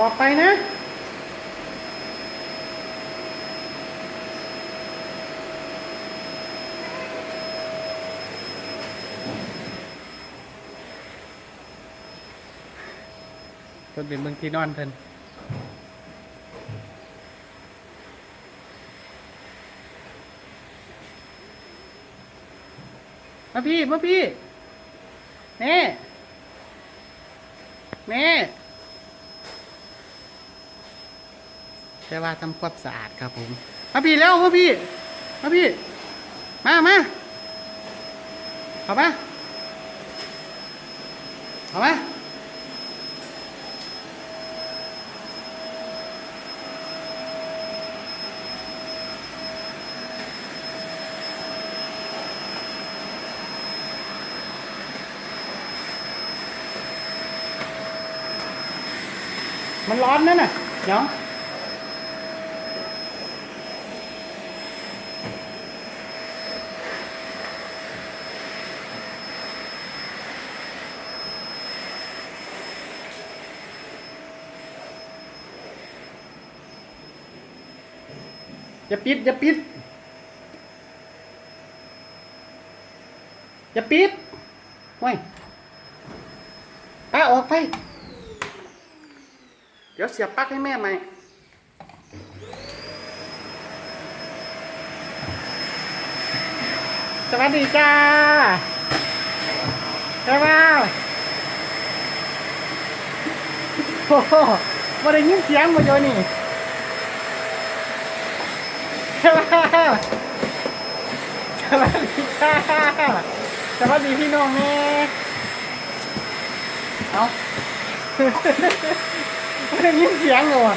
อออกไปนะเพิ่นเป็นเมืองที่นอนเพิ่นมาพี่มาพี่แม่แม่ แต่ว่าทำความสะอาดครับผมมาพี่แล้วมาพี่มาพี่ มามาเข้ามาเข้ามามันร้อนนั่นน่ะเดี๋ยว อย่าปิด อย่าปิด อย่าปิดไว้ป้าออกไป เดี๋ยวเสียบปลั๊กให้แม่ใหม่สวัสดีจ้าใช่ป่าโอ้โหมาได้ยินเสียงมาโยนี่ สวัสดีจ้าสวัสดีพี่น้องแม่เอาไม่ได้ยินเสียงเลยวะ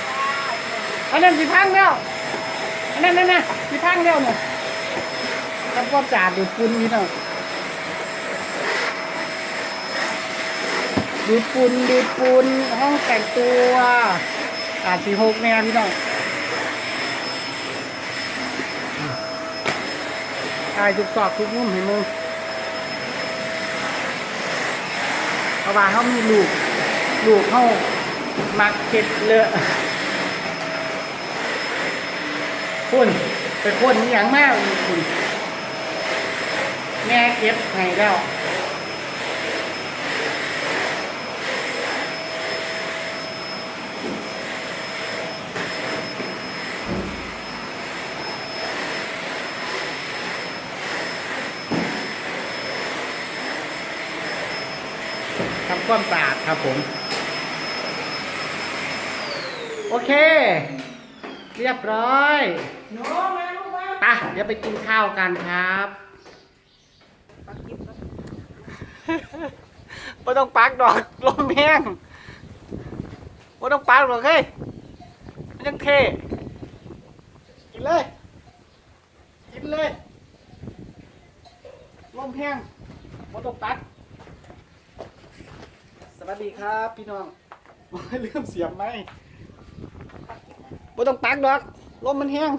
อันนั้นสีพังแล้วอันนั้นนั่นน่ะสีพังแล้วเนี่ยทำความสะอาดดูดฝุ่นนี่เนาะดูดฝุ่นดูดฝุ่นห้องแต่งตัวอาจสีหกแน่พี่น้อง ถ่ายทุกซอกทุกมุมให้มึงเพราะว่าเขามีลูก ลูกเขามักเก็ดเลอะคุณไปคนอย่างมากคุณแม่เก็บให้แล้ว ความสะอาดครับผม โอเค เรียบร้อยไปะเดี๋ยวไปกินข้าวกันครับไม่ต้องปักดอกลมแห้งไม่ต้องปักหรอกเฮ้ยมันยังเทกินเลย กินเลยลมแห้งไม่ต้องปักส วัสดีครับพี่น้องเริ่มเสียบไหมบ่ต้องปักดอกลมมันแห้ง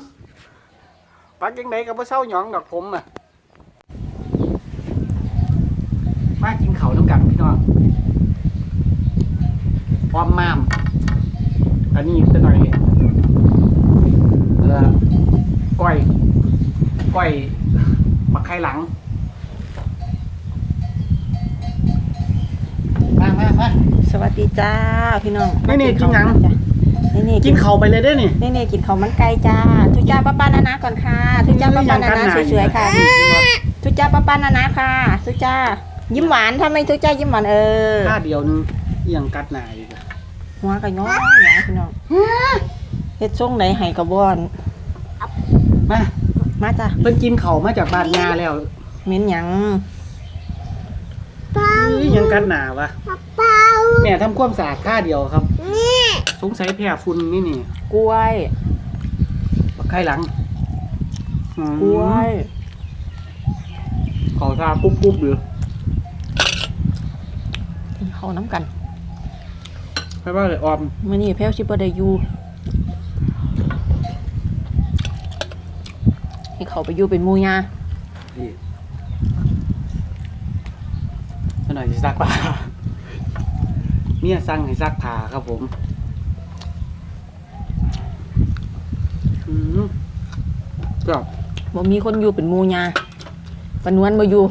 ปักยังไงก็บ่เศร้าหยองดอกผมอะมากินเขาน้ำกันพี่น้องพร้อมมาม อันนี้จะหน่อยก้อยก้อยมักไข่หลัง มามามา สวัสดีจ้าพี่น้องนี่นี่กินหยังนี่นี่กินเขาวไปเลยได้อนี่ นี่นี่กินข้าวมันไก่จ้าทุจ้าป้าป้านานาก่อนค่ะทุจ้าป้าป้านานาสวยๆค่ะทุจ้าป้าป้านานาค่ะทุจ้ายิ้มหวานทำไมทุจ้ายิ้มหวานเออถ้าเดียวนึงเอียงกัดหนาอีกอะหัวก็ย้อยหยองพี่น้องเฮ็ดส่งไหนให้กระบอนมามาจ้าเพิ่นกินเขาวมาจากบ้านงาแล้วเหม็นหยัง นี่ยังกัดหนาวะแม่ทำความสะอาดค่าเดียวครับสงสัยแพ้ฝุ่นนี่นี่กล้วย บักไข่หลังอืมกล้วย เขาทากรุบกรุบๆอยู่กินข้าวน้ำกันให้ว่าเลยออมมื้อนี้แพ้วสิบ่ได้อยู่ให้เขาไปอยู่เป็นหมู่ยานี่ หน่อยสิซักผ้าเมียสั่งให้ซักผ้าครับผมก็บ่มีคนอยู่เป็นมูญาปนวนมาอยู่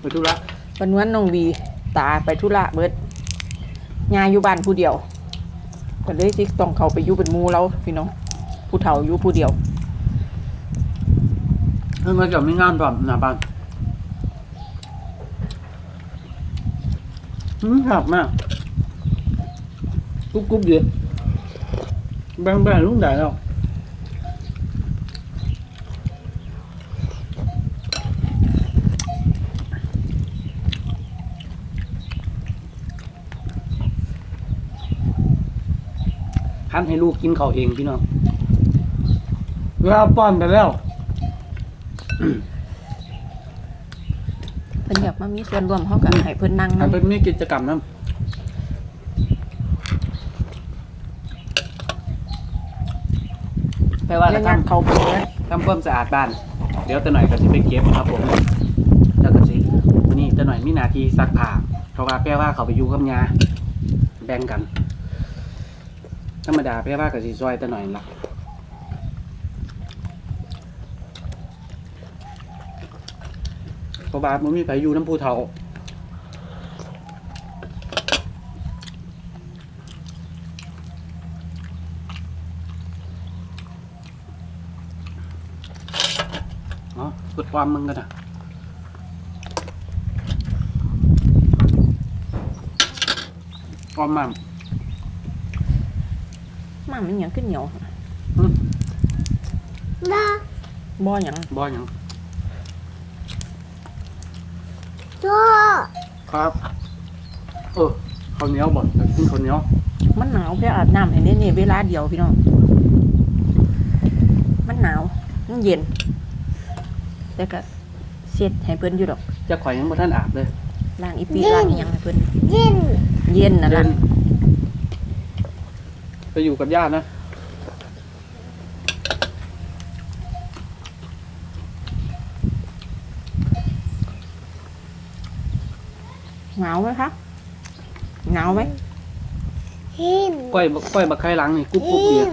ไปธุระปนวนน้องวี ตาไปธุระเบิดญาอยู่บ้านผู้เดียวก็เลยสิต้องเขาไปอยู่เป็นมูแล้วพี่น้องผู้เฒ่าอยู่ผู้เดียวเพิ่นมาจะไม่งานแบบหน้าบ้าน อืมครับมากกุ๊บกุ๊บดีแบงแบงลุงได้แล้วทำให้ลูกกินเขาเองพี่น้องเวลาป้อนไปแล้ว มามีส่วนร่วมเฮาก็ให้เพิ่นนั่งอันนำเป็นมีกิจกรรมนะแปลว่าแล้จะวทงานเขาเพิ่นำทำความสะอาดบ้าน เดี๋ยวจะหน่อยก็จะไปเก็บครับผมแล้วก็สิวันนี้จะหน่อยมีหนาทีซักผ้าเพราะว่าแปลว่าเขาไปอยู่กับยาแบ่งกัน ธรรมดาแปลว่าก็สิซอยจะหน่อยละ เพราะว่ามันมีไปอยู่น้ำผู้เฒ่าอ๋อกดความมึงกันอะความมันมามันหยังขึ้นเหนียวนะบ่หยังบ่หยัง ตัวครับเออข้าวเหนียวบ่อยากกินข้าวเหนียวมันหนาวแค่อาบน้ำให้นี่นี่เวลาเดียวพี่น้อง มันหนาวมันเย็น แต่ก็เสียดให้เพิ่นอยู่ดอกจะข่อยยังบ่ท่านอาบเลยล้างอีปีล้างอีหยังให้เพิ่นยินเย็นนั่นล่ะเดินไปอยู่กับญาตินะ หนาวไหมคะหนาวไหมยินก้อยบักก้อยบักไข่หลังนี่กุ๊บกุ๊บยิดีน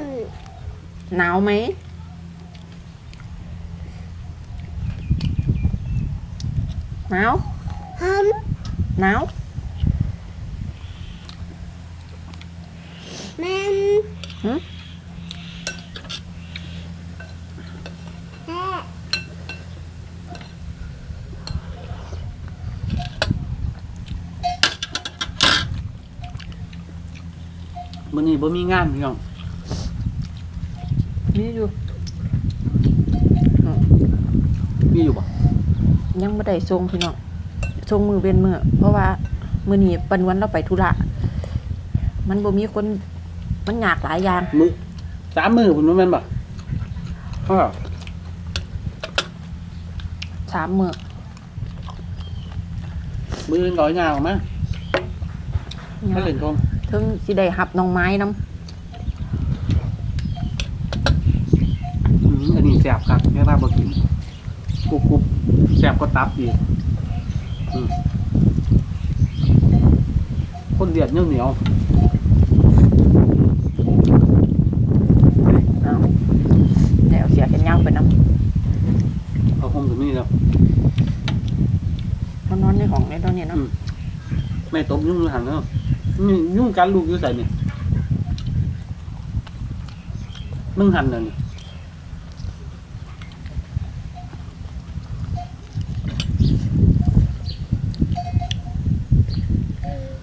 หนาวไหมหนาวฮัมหนาวแมนหึแม่ มื้อ นี้บ่มีงานพี่น้องมีอยู่มีอยู่บ่ยังไม่ได้ทรงพี่น้องทรงมือเว้นมือเพราะว่ามือนี้ปันวันเราไปธุระมันบ่มีคนมันยากหลายอย่างมื้อสามมื้อพุ่นว่าแม่นบ่เออสามมือมื้ออื่นก็เอายาวมาให้เล่นทง ถึงสิได้หับน้องไม้น้อืมอันนี้แซ่บครับแค่ว่าบ่กินกุ๊บกุ๊บแซ่บก็ตับอีกอืมคนเดียดเหนียวเหนียวำเอาเดี๋ยวเสียกันยาวไปน้ๆเอาคงถึงนี่แล้วำมันนอนในห้องในตอนนี้เนาะอืมไม่ตบยุ่งหันเนาะ นี่ยุ่งกันลูกอยู่ใส่เนี่ยมึงหันน่ะนี่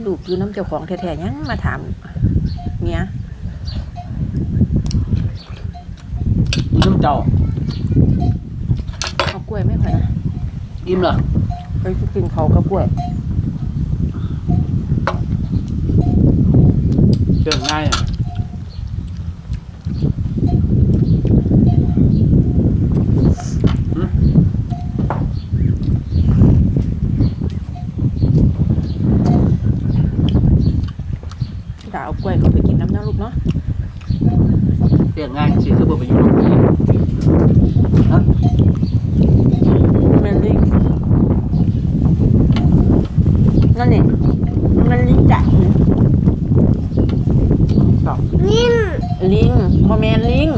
ลูกอยู่น้ำเจ้าของแท้ๆยังมาถามเมียน้ำเจ้าเอากล้วยไม่ค่อยนะอิ่มเหรอไปกินเขาวกับกล้วย เจอง่ายอะด่าเอากล้วยเขาไปกินน้ำเน้าลูกเนาะเจอง่ายสิคือบ่ไปอยู่โรงเรียนฮะ มันลิงนั่นนี่มันลิงจัด ครับ ยิน ลิงโมแมนลิง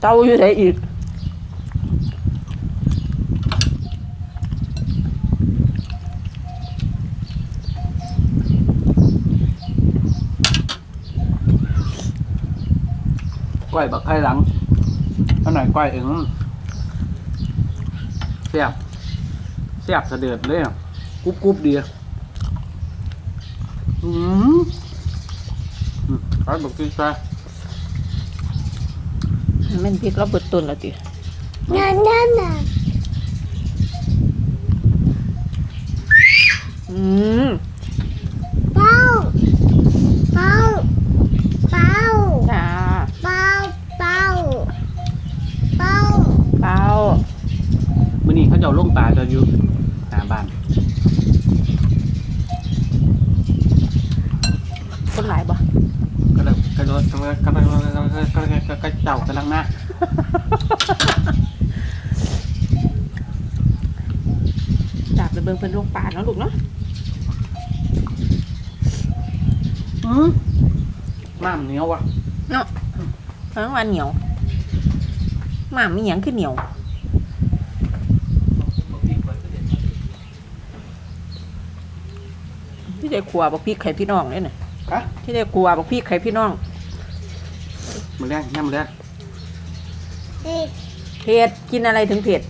เตาอยู่ไหนอีกก้อยบักไข่หลังอาหน่อยก้อยเองเสียบเสียบเสด็จเลยกรุบกรุบดีอืมอืมก้อยบักกินไปแม่นพริกแล้วเบิดต้นแล้วตินั่นนั่นน่ะอืมเป้าเป้าเป้าจ้าเป้าเป้าเป้าเปล่ามื่อนี้เขาจะเอาลงปลาจะอยู่ โดนกำลังกำลังกำลังกำลังกำลังกระเจ้ากำลังนะจับระเบิงเป็นลงป่าเนาะลูกเนาะอืมหม่ามเหนียวว่ะเนาะทั้งวันเหนียวหม่ามมีหยังขึ้นเหนียวที่ได้ขัวบักพี่กไข่พี่น้องเนี่ยนะที่ได้ขัวบักพี่กไข่พี่น้อง มือแรกย่ำมือแรกเด็กเผ็ดกินอะไรถึงเผ็ด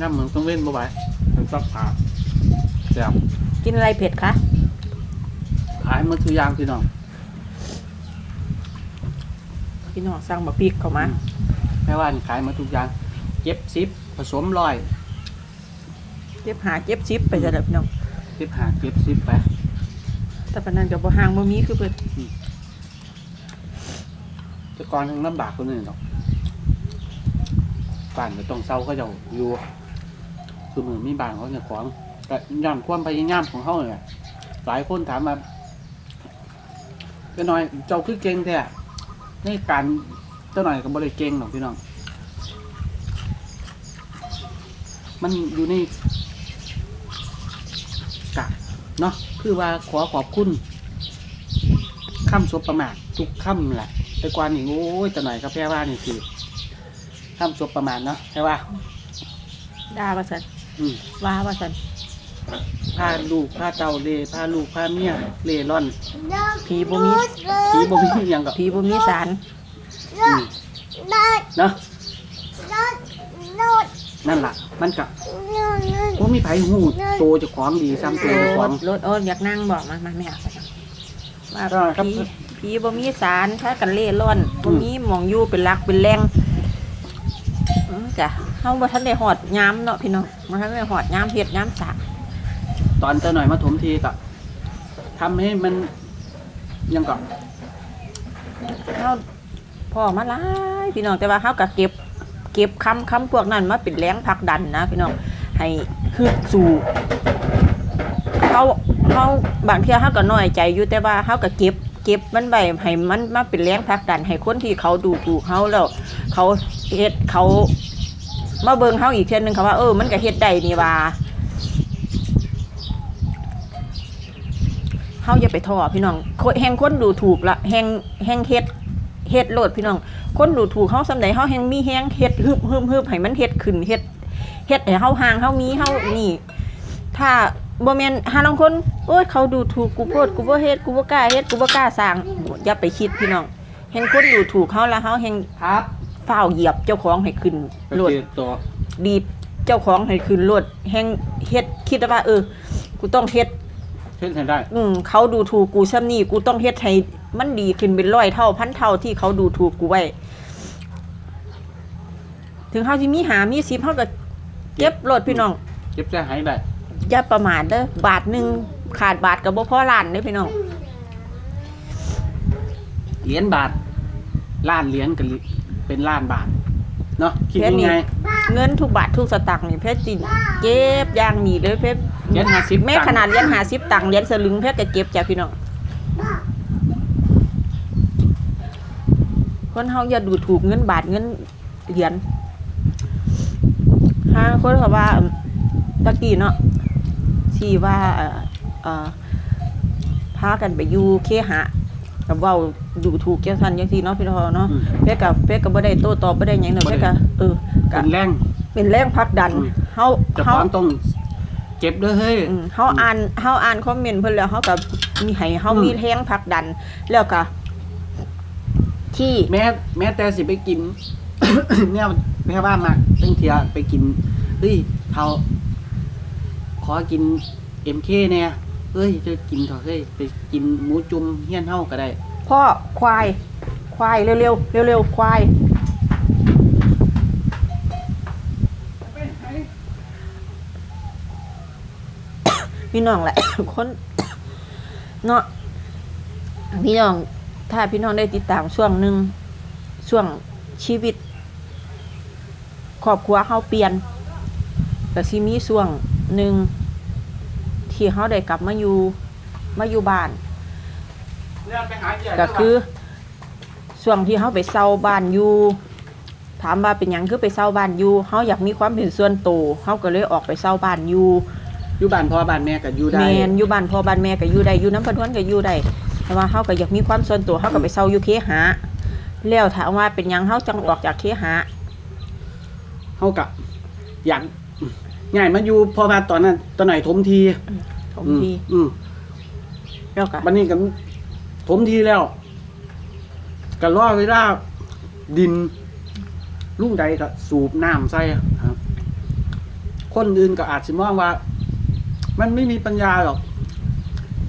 ย่ำเหมือนต้องเล่นบ่ไหวเป็นซักผ้าแซ่บกินอะไรเผ็ดคะ ขายมือถือยางพี่น้องพี่น้องสั่งบักพริกเข้ามา แม่ว่านี่ขายมาทุกอย่างเก็บซิปผสมร้อยเจ็บหาเจ็บซิปไปจะเด้อพี่น้องซิปหาเก็บซิปไปแต่ปานนั้นก็บ่ห่างบ่มีคือเพิ่น แต่ก่อนยังลำบากคนอื่นหรอกบ้านก็ต้องเศร้าเขาเจะอยู่คือมือมีบ้านเขาเนี่ยของแต่ย้อนความพยายามของเขาเนี่ยหลายคนถามมาเป็นหน่อยเจ้าคือเก่งแท้ในการเจ้าหน่อยก็บ่ได้เก่งหรอกพี่น้อง มันอยู่ในกะเนาะคือว่าขอขอบคุณคำสบประมาททุกคำแหละ แต่กว่านี่โอ้ยจะหน่อยกาแฟว่านี่คือคำสบประมาทเนาะใช่ป่ะด่าว่าซั่นอืมว่าว่าซั่นพาลูกพาเต่าเล่พาลูกพาเมียเล่ร่อนผีบ่มีผีบ่มีหยังกับผีบ่มีสารอืมรถเนาะรถรถนั่นล่ะ มันกับรถรถว่ามีไผหูโตเจะของดีซ้ำตัวเจะของรถโอ้อยากนั่งบอกมามาแม่เอาไปว่าได้ครับผี ผีบ่มีสารถ้ากันเล่ร่อนบ่มีหมองอยู่เป็นหลักเป็นแหล่งอือจ้ะเฮาบ่ทันได้ฮอดยามเนาะพี่น้องบ่ทันได้ฮอดยามเฮ็ดยามสร้างตอนเจะหน่อยมาถมทีกับทำให้มันยังกับเฮาพ่อมาหลายพี่น้องแต่ว่าเฮาก็เก็บ เก็บคำคำพวกนั้นมาเป็นแรงผลักดันนะพี่น้องให้ฮึดสู่เฮาเฮาบางเที่ยเฮาก็น้อยใจอยู่แต่ว่าเฮาก็เก็บ เก็บมันไว้ให้มันมาเป็นแรงผลักดันให้คนที่เขาดูถูกเฮาแล้ว เขาเฮ็ดเขามาเบิ่งเฮาอีกเทื่อนึงเขาว่าเออมันก็เฮ็ดได้นี่ว่าเฮาอย่าไปท้อพี่น้องแห่งคนดูถูกละแห่งแห่งเฮ็ดเฮ็ดโลดพี่น้อง คนดูถูกเฮาสำใดเฮาแห่งมีแฮงเฮ็ดฮึบฮึบฮึบให้มันเฮ็ดขึ้นเฮ็ดเฮ็ดให้เฮาห่างเฮามีเฮานี่ ถ้า บ่แม่นหาลางคนโอ้ยเขาดูถูกกูโพดกูบ่เฮ็ดกูบ่กล้าเฮ็ดกูบ่กล้าสร้างอย่าไปคิดพี่น้องแห่งคนดูถูกเฮาแล้วเฮาแห่งครับฝ้าวเหยียบเจ้าของให้ขึ้นก็โลดคือตัวดีบเจ้าของให้ขึ้นโลดแห่งเฮ็ดคิดว่า เออ กูต้องเฮ็ดเช่นใช้ได้ อืมเขาดูถูกกูซ้ำนี่กูต้องเฮ็ดให้มันดีขึ้นเป็นร้อยเท่าพันเท่าที่เขาดูถูกกูไว้ ถึงเขาสิมีหามีสิบเขาก็เก็บรถพี่น้อง เก็บใจหายได้ อย่าประมาทเด้อบาทหนึ่งขาดบาทกับบ่พอล้านเด้อพี่น้องเหรียญบาทล้านเหรียญกันเป็นล้านบาทเนาะคิดแค่นี้ยังไงเงินทุกบาททุกสตางค์นี่เพชรจินเก็บอย่างนี้เลยเพชรเหรียญ50แม้ตังค์ขนาดเหรียญหาสิบตังค์เหรียญสลึงเพชรก็เก็บจ้ะพี่น้องคนเฮาอย่าดูถูกเงินบาทเงินเหรียญถ้าคนเขาว่าตะกี้เนาะ ที่ว่าเอ่อเอ่อพากันไปอยู่เคหะกับเว้าดูถูกแก่ซั่นจังซี่เนาะพี่น้องเนาะอืมเพ็กกับเพ็กก็บ่ได้โต้ตอบบ่ได้หยังดอกบ่ได้เพ็กก็เออก็เป็นแรงเป็นแรงผลักดันอืมเฮาเจะเฮาพร้าขอมต้องเก็บด้วยเฮ้ยอืมเฮาอ่านเฮาอ่านคอมเมนต์เพิ่นแล้วเฮาก็มีให้เฮาอืมมีแรงผลักดัน แล้วก็ที่แม้แม้แต่สิไปกินเนี่ยแม่ว่ามาตั้งเทียไปกินเฮ้ยเขาข อกินเอ็มเคเนี่ยเฮ้ยจะกินเถอะเฮ้ยไปกินหมูจุ่มเฮี้ยนเฮาก็ได้ พ่อควาย ควายเร็วๆเร็วๆควาย พี่น้องแหละ คนเนาะพี่น้อง ถ้าพี่น้องได้ติดตามช่วงหนึ่งช่วงชีวิตครอบครัวเขาเปลี่ยนก็สิมีช่วงหนึ่ง ที่เขาได้กลับมาอยู่มาอยู่บ้าน ก็คือช่วงที่เขาไปเช่าบ้านอยู่ ถามว่าเป็นหยังคือไปเช่าบ้านอยู่เขาอยากมีความเป็นส่วนตัวเขาก็เลยออกไปเช่าบ้านอยู่อยู่บ้านพ่อบ้านแม่ก็อยู่ได้แมนอยู่บ้านพ่อบ้านแม่ก็อยู่ได้อยู่น้ำพันทวนก็อยู่ได้แต่ว่าเขาก็อยากมีความส่วนตัวเขาก็ไปเช่าอยู่เคหาแล้วถามว่าเป็นหยังเขาจังออกจากเคหาเฮากะอยาก ง่ายมาอยู่เพอมาตอนนั้นตอนไหนถมทีทมทีอืมแล้วก็บันนี้กันถมทีแล้วก็รอเวลาดินลุงใดก็สูบน้ำใส่ครับ คนอื่นก็อาจจะมองว่า มันไม่มีปัญญาหรอก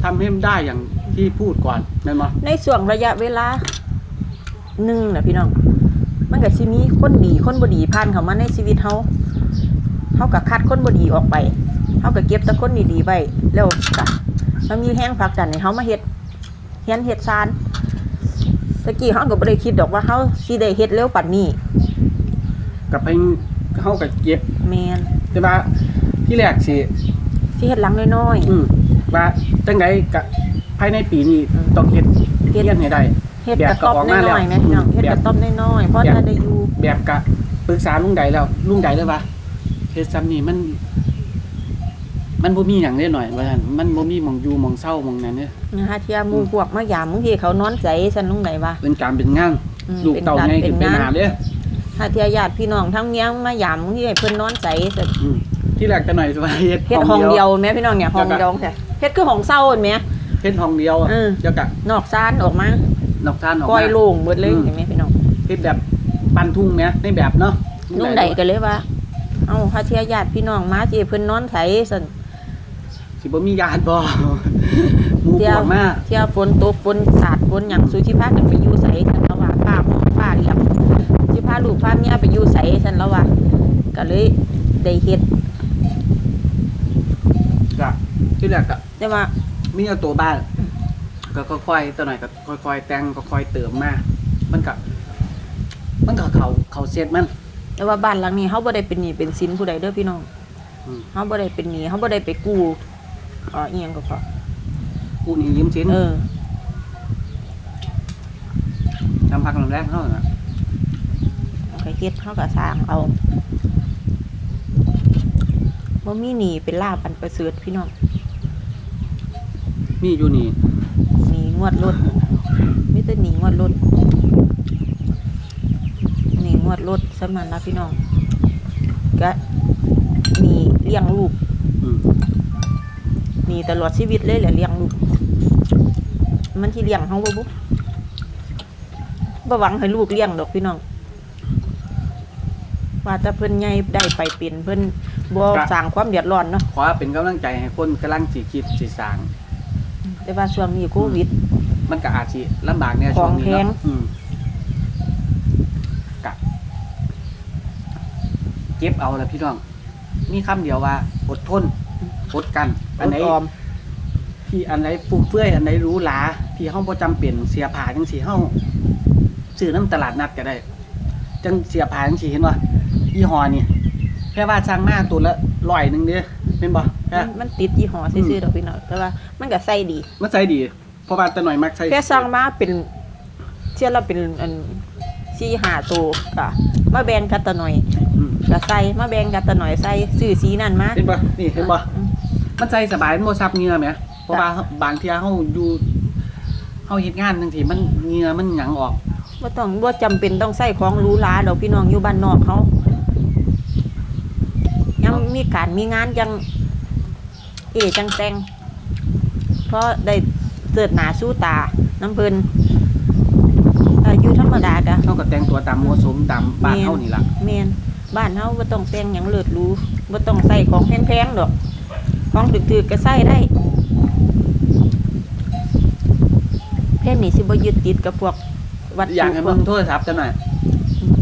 ทำให้มันได้อย่างที่พูดก่อนแม่นบ่ในส่วงระยะเวลาหนึ่งนะพี่น้อง มันก็สิมีคนดีคนบ่ดีผ่านเข้ามาในชีวิตเฮา เฮาก็คัดคนบ่ดีออกไปเฮาก็เก็บแต่คนดีๆไว้แล้วก็มันมีแห้งผลักดันให้เฮามาเฮ็ดเฮียนเฮ็ดซานตะกี้เฮาก็บ่ได้คิดดอกว่าเฮาสิได้เฮ็ดเร็วปานนี้กับไปเฮากับเก็บแม่นแต่ว่าที่แรกสิสิเฮ็ดหลังน้อยอืมว่าจังไดกับภายในปีนี้อืมต้องเฮ็ดๆเฮ็ดเรียนให้ได้เฮ็ดแบบกระต๊อบก็ออกมาแล้วน้อยๆแม่พี่น้องเฮ็ดแบบกระต๊อบน้อยๆเพราะแบบถ้าได้อยู่แบบกะปรึกษาลุงใดแล้วลุงใดเลยว่าเฮ็ดซ้ำนี่มัน มันบ่มีหยังได้หน่อยว่าซั่นมันบ่มีหมองอยู่หมองเศร้าหมองนั้นเด้อนะฮะเที่ยหมู่พวกมายามมึงที่เขานอนใจซั่นลงไหนวะเป็นการเป็นงานอืมลูกเป็นเต่าการใหญ่เป็ขึ้นนเป็นงานหาเด้อถ้าเที่ยญาติพี่น้องทั้งเมียงมายามมึงที่ให้เพิ่นนอนใจซั่นอืมที่แรกจะหน่อยสิว่าเฮ็ดเฮ็ดห้องเดียวแม่พี่น้องเนี่ยห้องแล้วก็เดียวแท้เฮ็ดคือห้องเศร้าเห็นไหม เฮ็ดห้องเดียวอะอืมเดี๋ยวกะนอกซานออกมานอกทานออกปล่อยมา โล่งหมดเลยอืม เห็นไหมพี่น้องเฮ็ดแบบปันทุ่งแหมในแบบเนาะนุ่งใดก็เลยว่า เอ้าถ้าเที่ยญาติพี่น้องมาสิให้เพิ่นนอนไถซั่นสิบ่มีญาติบ่หมู่เที่พยววกมาเที่ยฝนตกฝนสาดฝนหยังสุสิพากันไปอยู่ไสซั่นแล้วว่าป้าหมอป้าเลี้ยงสิพาลูกพาเมียไปอยู่ไสซั่นแล้วว่าก็เลยได้เฮ็ดกะที่แรกกะแต่ว่ามีเอาตัวบ้านก็ค่อยๆตัวหน่อยก็ค่อยๆแต่งก็ค่อยๆเติมมามันก็มันก็เขาเขาเซตมัน แต่ว่าบ้านหลังนี้เฮาบ่ได้เป็นหนี้เป็นสินผู้ใดเด้อพี่น้องอืมเฮาบ่ได้เป็นหนี้เฮาบ่ได้ไปกู้เอ่ออีหยังก็พอกูนี่ยืมสินเออ ทำพักลำแรกเท่านั้นน่ะไปเฮ็ดเฮาก็สร้างเอาบ่มีหนี้เป็นลาบอันประเสริฐพี่น้องมีอยู่นี่หนี้งวดรถมีแต่หนี้งวดรถหนี้ง วดรถสมันนะพี่น้องก็หนี้เลี้ยงลูกอืมหนี้ตลอดชีวิตเลยแหละเลี้ยงลูก มันสิเลี้ยงเฮาบ่บุบ่หวังให้ลูกเลี้ยงดอกพี่น้องว่าแต่เพิ่นใหญ่ได้ไปเป็นเพิ่นบ่สร้างความเดือดร้อนเนาะขอเป็นกำลังใจให้คนกำลังสิคิดสิสร้างแต่ว่าช่วงนี้โควิด มันก็อาจสิลำบากแน่ขช่วองงนี้แพงเนาะอืมกะ เก็บเอาละพี่น้อง มีคำเดียวว่า อดทนอดกัน อันไหนออมที่อันไหนฟุ่มเฟื่อยอันไหนหรู้หลาที่เฮาบ่จำเป็นเสียผ้าจังซี่เฮาซื้อน้ำตลาดนัดก็ได้ จังเสียผ้าจังซี่เห็นบ่ยี่ห้อนี่แค่ว่าสร้างมาตัวละร้อยหนึงเด้อแม่นบ่แค่มันมันติดยี่ห้อซื่อๆดอกพี่น้องแต่ว่า มันก็ใส่ดี มันใส่ดี เพราะว่าแต่หน่อยมักใส่แค่สั่งมาเป็นเชื่อเราเป็นอันสี่ห้าตัวก็มาแบ่งกันตะหน่อยอืม ก็ใส่มาแบ่งกันตะหน่อยใส่ซื้อสีนั่นมา เห็นบ่นี่เห็นบ่อืมมันใส่สบายมันบ่ซับเหงื่อแหมเพราะว่าบางเที่ยเฮาอยู่เฮเฮาเฮ็ดงานจังซี่มันเหงื่อมันหยังออกบ่ต้องบ่จำเป็นต้องใส่ของหรูหราดอกพี่น้องอยู่บ้านนอกเขา ยังมีการมีงานจังเอจังแต่งเพราะได้เกิดหนาสู้ตาน้ำเพิ่นอายุธรรมดากะเฮาก็แต่งตัวตามเหมาะสมตามบ้านเฮานี่ล่ะแมน บ้านเฮาบ่ต้องแต่งหยังเลิศหรูบ่ต้องใส่ของแพงๆดอก ของถึกๆก็ใส่ได้เพศนี่สิบ่ยึดติดกับพวกวัตถุอยากให้พวเบิ่กงโทรศัพท์จังหน่อย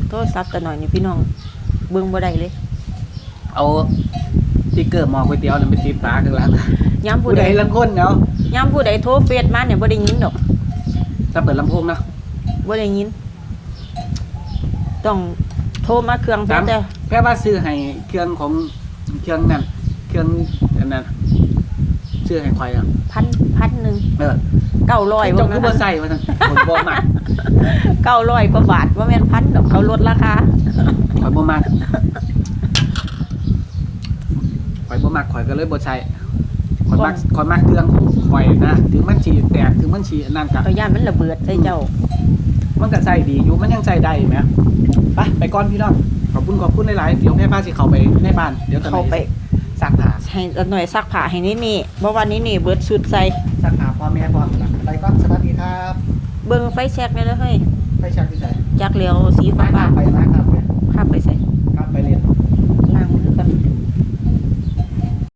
โทรศัพท์แต่หน่อยนี่พี่น้องเบิ่งบ่ได้เลยเอาสติ๊กเกอร์หมอก๋วยเตี๋ยวนั่นไปติดฝาข้างหลังยามผู้ผู้ใดใดลังคนเนาะยามผู้ใดโทรเฟซมาเนี่ยบ่ได้ยินดอก ถ้าเปิดลำโพงเนาะบ่ได้ยิน ต้อง โทรมาเครื่องเพิ่นแต่แค่ว่าซื้อให้เครื่องของเครื่องนั่นเครื่องอันนั้นซื้อให้ใครอะพันพันหนึ่งเออเก้าร้อยเจ้าว่าคือบ่ใส่ว่าซั่นผมบ่มักเก้าร้อยกว่าบาทว่าแม่นพันดอกเขาลดราคาข่อยบ่มักข่อยบ่มักข่อยก็เลยบ่ใช้ข่อยมักข่อยมักเครื่องของข่อยนะถึงมันสิแตกถึงมันสิอันนั่นก็เขาย่านมันระเบิดใส่เจ้า มันก็ใส่ดีอยู่มันยังใส่ได้ไหม ไปไปก่อนพี่น้องขอบคุณขอบคุณหลายๆเดี๋ยวแม่ป้าสิเข้าไปในบ้านเดี๋ยวตอนเข้าไปนี้ซักผ้าให้หน่อยซักผ้าให้นี่นี่เพราะวันนี้นี่เบิดสุดใส่ซักผ้าพ่อแม่พ่อนะไปก่อนสวัสดีครับเบิ่งไฟแช็กนี่แล้วเฮ้ยไปชักที่ใส่จักเหลียวสีไปฟ้าครับไปนะครับๆข้ามไปใส่